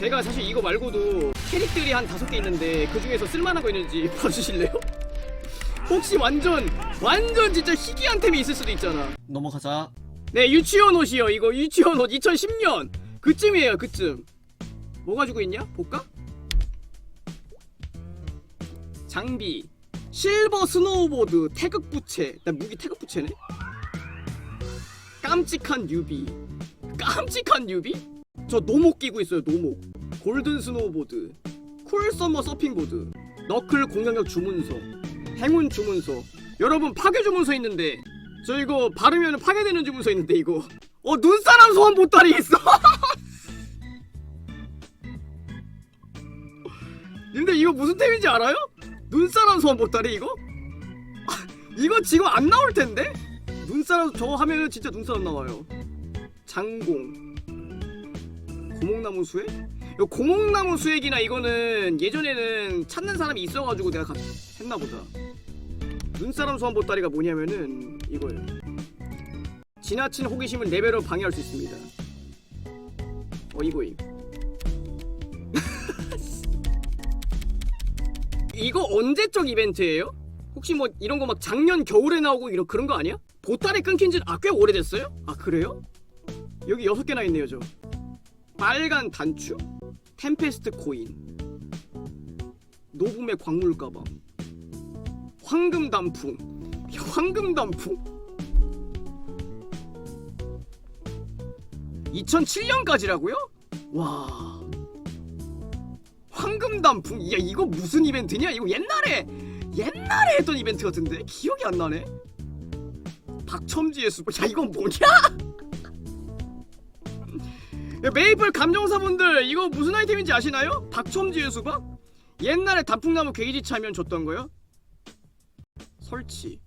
제가 사실 이거 말고도 캐릭들이 한 다섯 개 있는데 그 중에서 쓸만한 거 있는지 봐주실래요? 혹시 완전 완전 진짜 희귀한 템이 있을 수도 있잖아. 넘어가자. 네 유치원 옷이요. 이거 유치원 옷 2010년 그쯤이에요. 그쯤. 뭐 가지고 있냐? 볼까? 장비 실버 스노우보드 태극 부채. 나 무기 태극 부채네. 깜찍한 뉴비. 깜찍한 뉴비? 저 노목 끼고 있어요. 노목. 골든 스노우보드. 쿨 서머 서핑보드. 너클 공격력 주문서. 행운 주문서. 여러분 파괴 주문서 있는데 저 이거 바르면 파괴되는 주문서 있는데 이거. 어 눈사람 소환 보따리 있어. 근데 이거 무슨 템인지 알아요? 눈사람 소환 보따리 이거? 이거 지금 안 나올 텐데? 눈사람 저거 하면은 진짜 눈사람 나와요. 장공. 고목나무 수액? 이거 고목나무 수액이나 이거는 예전에는 찾는 사람이 있어가지고 내가 가- 했나 보다. 눈사람 소환 보따리가 뭐냐면은 이거예요. 지나친 호기심을 레벨업 방해할 수 있습니다. 어 이거임. 이거 언제적 이벤트예요? 혹시 뭐 이런 거 막 작년 겨울에 나오고 이런 그런 거 아니야? 보따리 끊긴 지는 아 꽤 오래됐어요? 아 그래요? 여기 여섯 개나 있네요 저. 빨간 단추, 템페스트 코인, 노붐의 광물 가방, 황금 단풍, 야, 황금 단풍. 2007년까지라고요? 와. 황금 단풍. 야 이거 무슨 이벤트냐? 이거 옛날에 옛날에 했던 이벤트 같은데 기억이 안 나네. 박첨지의 숲. 야 이건 뭐냐? 야, 메이플 감정사분들 이거 무슨 아이템인지 아시나요? 박첨지의 수박? 옛날에 단풍나무 게이지 차면 줬던 거요? 설치,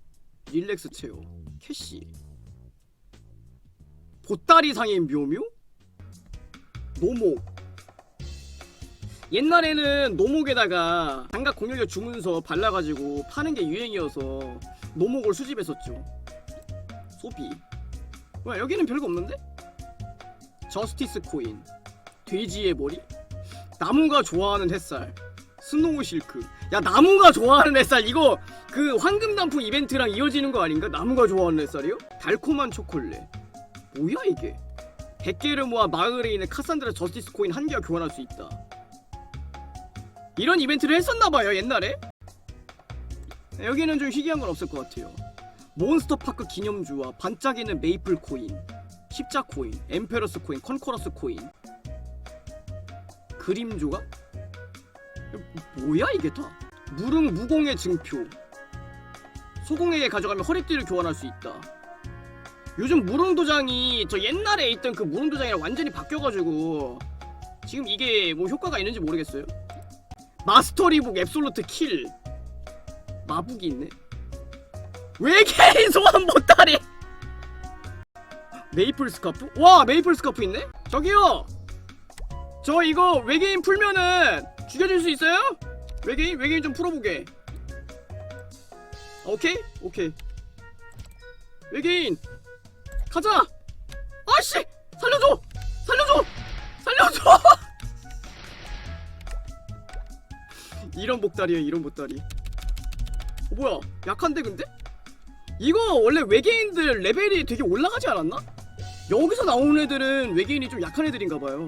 릴렉스 체어, 캐시, 보따리 상의 묘묘, 노목. 옛날에는 노목에다가 장갑 공격력 주문서 발라가지고 파는 게 유행이어서 노목을 수집했었죠. 소비. 왜 여기는 별거 없는데? 저스티스 코인, 돼지의 머리, 나무가 좋아하는 햇살, 스노우 실크. 야 나무가 좋아하는 햇살 이거 그 황금 단풍 이벤트랑 이어지는 거 아닌가? 나무가 좋아하는 햇살이요? 달콤한 초콜릿. 뭐야 이게? 100개를 모아 마을에 있는 카산드라 저스티스 코인 한 개와 교환할 수 있다. 이런 이벤트를 했었나봐요 옛날에. 여기는 좀 희귀한 건 없을 것 같아요. 몬스터 파크 기념주와 반짝이는 메이플 코인, 십자 코인, 엠페러스 코인, 컨코러스 코인, 그림 조각? 뭐야 이게 다? 무릉 무공의 증표. 소공에게 가져가면 허리띠를 교환할 수 있다. 요즘 무릉 도장이 저 옛날에 있던 그 무릉 도장이랑 완전히 바뀌어가지고 지금 이게 뭐 효과가 있는지 모르겠어요. 마스터리북 앱솔루트 킬. 마북이 있네. 외계인 소환 보따리. 메이플 스카프? 와 메이플 스카프 있네? 저기요 저 이거 외계인 풀면은 죽여줄 수 있어요? 외계인? 외계인 좀 풀어보게 오케이? 오케이 외계인 가자 아씨 살려줘 살려줘 살려줘 이런 복다리야 이런 복다리 어 뭐야 약한데 근데? 이거 원래 외계인들 레벨이 되게 올라가지 않았나? 여기서 나오는 애들은 외계인이 좀 약한 애들인가 봐요